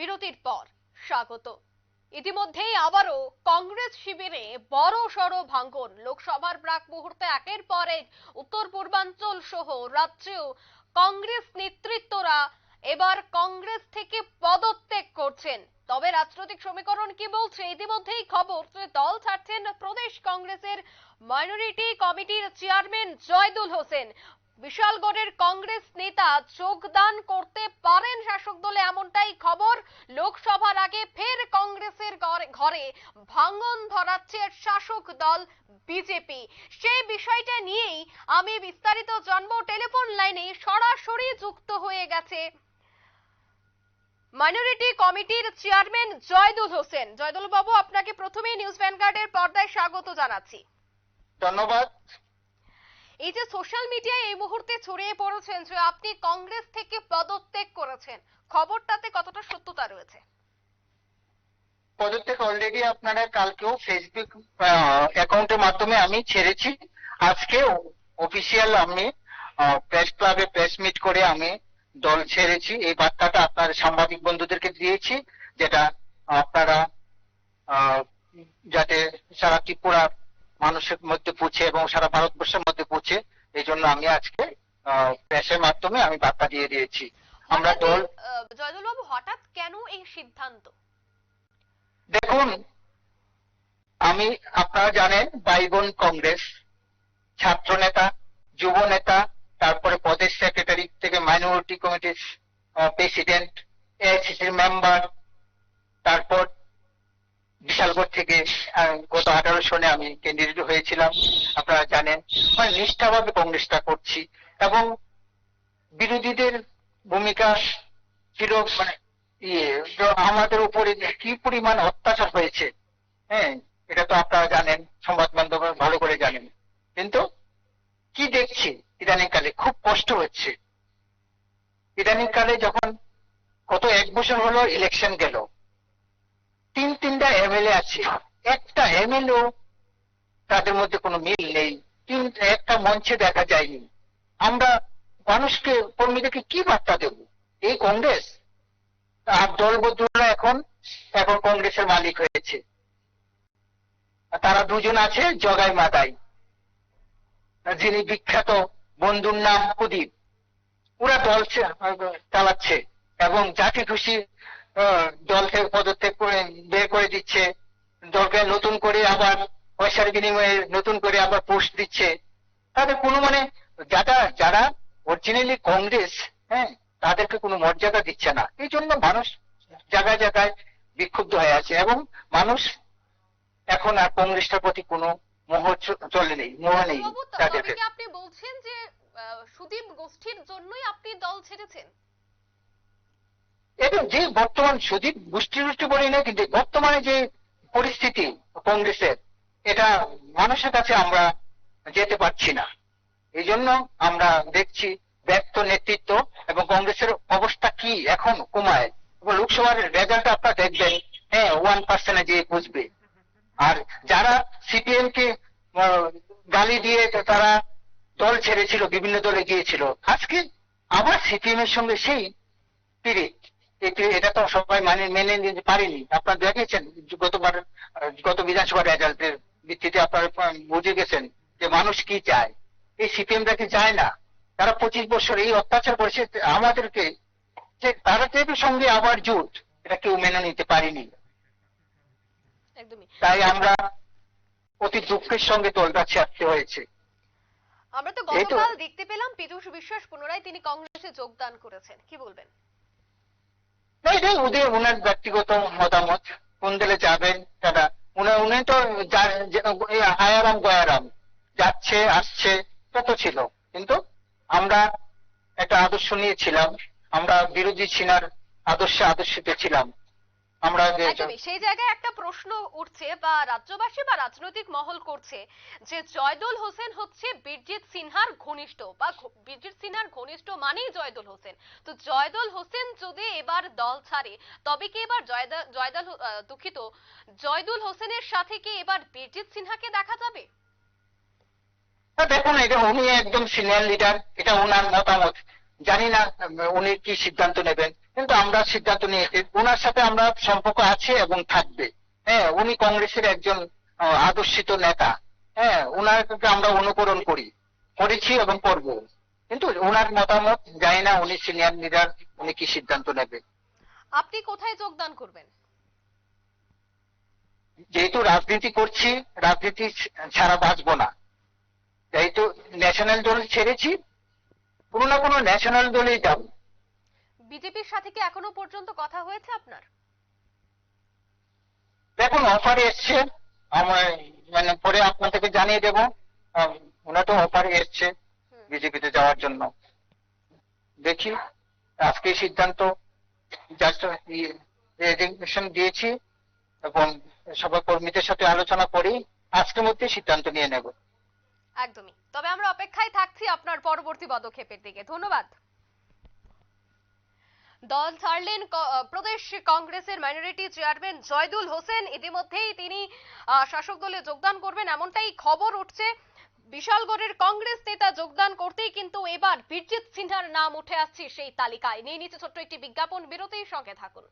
বিরতির পর। স্বাগত। ইতিমধ্যেই আবারও কংগ্রেস শিবিরে বড় সড় ভাঙ্গন লোকসভার প্রাক মুহূর্তে একের পর এক উত্তর পূর্বাঞ্চল সহ রাজ্যেও কংগ্রেস নেতৃত্বরা এবার কংগ্রেস থেকে পদত্যাগ করছেন। তবে রাজনৈতিক সমীকরণ কি বলছে? ইতিমধ্যেই খবর, যে দল ছাড়ছেন প্রদেশ কংগ্রেসের মাইনরিটি কমিটির চেয়ারম্যান জয়দুল হোসেন। বিশালগড়ের কংগ্রেস নেতা যোগদান করতে পারেন শাসক দলে এমনটাই খবর। লোকসভার আগে ফের কংগ্রেসের ঘরে- ভাঙন ধরাচ্ছে শাসক দল বিজেপি। সেই বিষয়টা নিয়েই আমি বিস্তারিত জানব। টেলিফোন লাইনে সরাসরি যুক্ত হয়ে গেছে মাইনরিটি কমিটির চেয়ারম্যান জয়দুল হোসেন। জয়দুল বাবু, আপনাকে প্রথমেই নিউজ ভ্যানগার্ডের পর্দায় স্বাগত জানাচ্ছি। ধন্যবাদ। এই যে সোশ্যাল মিডিয়ায় এই মুহূর্তে ছড়িয়ে পড়েছেন যে আপনি কংগ্রেস থেকে পদত্যাগ করেছেন, খবরটাতে কতটা সত্যতা রয়েছে? পদত্যাগ অলরেডি আপনারা কালকেও ফেসবুক অ্যাকাউন্টের মাধ্যমে আমি ছেড়েছি। আজকে অফিসিয়াল আমি প্রেস ক্লাবে প্রেস মিট করে আমি দল ছেড়েছি। এই বার্তাটা আপনার সাংবাদিক বন্ধুদেরকে দিয়েছি, যেটা আপনারা যাতে সারা ত্রিপুরা মানুষের মধ্যে পৌঁছে এবং সারা ভারতবর্ষের মধ্যে পৌঁছে এই জন্য আমি আজকে প্রেসের মাধ্যমে আমি বার্তা দিয়ে দিয়েছি। আমরা দল জয়দুল বাবু হঠাৎ কেন এই সিদ্ধান্ত? দেখুন আমি আপনারা জানেন বাইগন কংগ্রেস ছাত্র নেতা যুব নেতা তারপরে প্রদেশ সেক্রেটারি থেকে মাইনরিটি কমিটির প্রেসিডেন্ট এআইসিসির মেম্বার তারপর বিশালগড় থেকে গত আঠারো সনে আমি ক্যান্ডিডেট হয়েছিলাম, আপনারা জানেন। মানে নিষ্ঠাভাবে কংগ্রেসটা করছি এবং বিরোধীদের ভূমিকা ছিল মানে ইয়ে আমাদের উপরে কি পরিমাণ অত্যাচার হয়েছে হ্যাঁ এটা তো আপনারা জানেন, সংবাদ মাধ্যমে ভালো করে জানেন। কিন্তু কি দেখছি ইদানিং কালে খুব কষ্ট হচ্ছে। ইদানিং কালে যখন গত এক বছর হলো ইলেকশন গেল তিন তিনটা এমএলএ আছে। একটা এমএলএ তাদের মধ্যে কোনো মিল নেই। একটা মঞ্চে দেখা যায়নি। আমরা মানুষকে কর্মীদেরকে কি বার্তা দেব? এই কংগ্রেস? আর দলবদ্ধরা এখন এখন কংগ্রেসের মালিক হয়েছে। তারা দুজন আছে জগাই মাদাই। যিনি বিখ্যাত বন্ধুর নাম প্রদীপ পুরা দল চালাচ্ছে। এবং যাকে খুশি আহ, দল থেকে পদত্যাগ করে বের করে দিচ্ছে। দলকে নতুন করে আবার পয়সার বিনিময়ে নতুন করে আবার পোস্ট দিচ্ছে। তাদের কোনো মানে যারা যারা অরিজিনালি কংগ্রেস হ্যাঁ তাদেরকে কোনো মর্যাদা দিচ্ছে না। এই জন্য মানুষ জায়গায় জায়গায় বিক্ষুব্ধ হয়ে আছে এবং মানুষ এখন আর কংগ্রেসটার প্রতি কোনো মোহ চলে নেই মোহ নেই আপনি বলছেন যে সুদীপ গোষ্ঠীর জন্যই আপনি দল ছেড়েছেন? এবং যে বর্তমান সুদীপ গোষ্ঠী গোষ্ঠী বলি না কিন্তু বর্তমানে যে পরিস্থিতি কংগ্রেসের, এটা মানুষের কাছে আমরা যেতে পারছি না। এই জন্য আমরা দেখছি ব্যক্ত নেতৃত্ব এবং কংগ্রেসের অবস্থা কি এখন কমায়। এবং লোকসভার রেজাল্ট আপনারা দেখবেন হ্যাঁ ওয়ান পার্সেন্টে যে বুঝবে আর যারা সিপিএম কে গালি দিয়ে তারা দল ছেড়েছিল, বিভিন্ন দলে গিয়েছিল, আজকে আবার সিপিএম এর সঙ্গে সেই পিরিত এটি- তো সবাই মানে মেনে নিতে পারেনি। আপনারা দেখেছেন গতবার গত বিধানসভা রেজাল্টের ভিত্তিতে আপনারা বুঝে গেছেন যে মানুষ কি চায়। এই সিপিএম কি চায় না? তারা পঁচিশ বছর এই অত্যাচার করেছে আমাদেরকে যে তাদের সঙ্গে আবার জোট এটা কেউ মেনে নিতে পারেনি। তাই আমরা অতি দুঃখের সঙ্গে দলটা ছাড়তে হয়েছে। আমরা তো। গতকাল দেখতে পেলাম পীযূষ বিশ্বাস পুনরায় তিনি কংগ্রেসে যোগদান করেছেন। কি বলবেন? এটাই ওদের ওনার ব্যক্তিগত মতামত, কোন দলে যাবেন, তারা, উনি উনি তো আয়ারাম গয়ারাম, যাচ্ছে, আসছে, তত ছিল। কিন্তু আমরা একটা আদর্শ নিয়েছিলাম আমরা বিরোধী সিনার আদর্শে আদর্শিত ছিলাম। আমরা যে সেই জায়গায় একটা প্রশ্ন উঠছে বা রাজ্যবাসী বা রাজনৈতিক মহল করছে যে জয়দুল হোসেন হচ্ছে বীরজিৎ সিনহার ঘনিষ্ঠ বা বীরজিৎ সিনহার ঘনিষ্ঠ মানেই জয়দুল হোসেন। তো জয়দুল হোসেন যদি এবার দল ছাড়ে তবে কি এবার জয়দুল দুঃখিত জয়দুল হোসেনের সাথে কি এবার বীরজিৎ সিনহাকে দেখা যাবে? দেখুন এটা উনি একদম সিনিয়র লিডার এটা ওনার মতামত। জানি না উনি কি সিদ্ধান্ত নেবেন। কিন্তু আমরা সিদ্ধান্ত নিয়েছি। ওনার সাথে আমরা সম্পর্ক আছে এবং থাকবে। হ্যাঁ উনি কংগ্রেসের একজন আদর্শিত নেতা। হ্যাঁ ওনাকে আমরা অনুকরণ করি। করেছি এবং করব। কিন্তু ওনার মতামত জানি না উনি সিনিয়র লিডার উনি কি সিদ্ধান্ত নেবে। আপনি কোথায় যোগদান করবেন? যেহেতু রাজনীতি করছি রাজনীতি ছাড়া বাঁচবো না। যেহেতু ন্যাশনাল দল ছেড়েছি কোনো না কোনো ন্যাশনাল দলেই যাব। বিজেপির সাথে কি এখনও পর্যন্ত কথা হয়েছে আপনার? দেখুন অফার এসছে। আমার মানে পরে আপনাদেরকে জানিয়ে দেবো। ওনার তো অফার এসছে বিজেপিতে যাওয়ার জন্য। দেখি আজকে সিদ্ধান্ত জাস্ট রেজিগনেশন দিয়েছি এবং সবাই কর্মীদের সাথে আলোচনা করি। আজকের মধ্যে সিদ্ধান্ত নিয়ে নেব। একদমই। তবে আমরা অপেক্ষায় থাকছি আপনার পরবর্তী পদক্ষেপের দিকে। ধন্যবাদ। দল ছাড়লেন প্রদেশ কংগ্রেসের মাইনরিটি চেয়ারম্যান জয়দুল হোসেন। ইতিমধ্যেই তিনি শাসক দলে যোগদান করবেন এমনটাই খবর উঠছে। বিশালগড়ের কংগ্রেস নেতা যোগদান করতেই কিন্তু এবার বিরজিৎ সিনহার নাম উঠে আসছে সেই তালিকায়। নিয়ে নিচ্ছে ছোট্ট একটি বিজ্ঞাপন, বিরতির সঙ্গে থাকুন।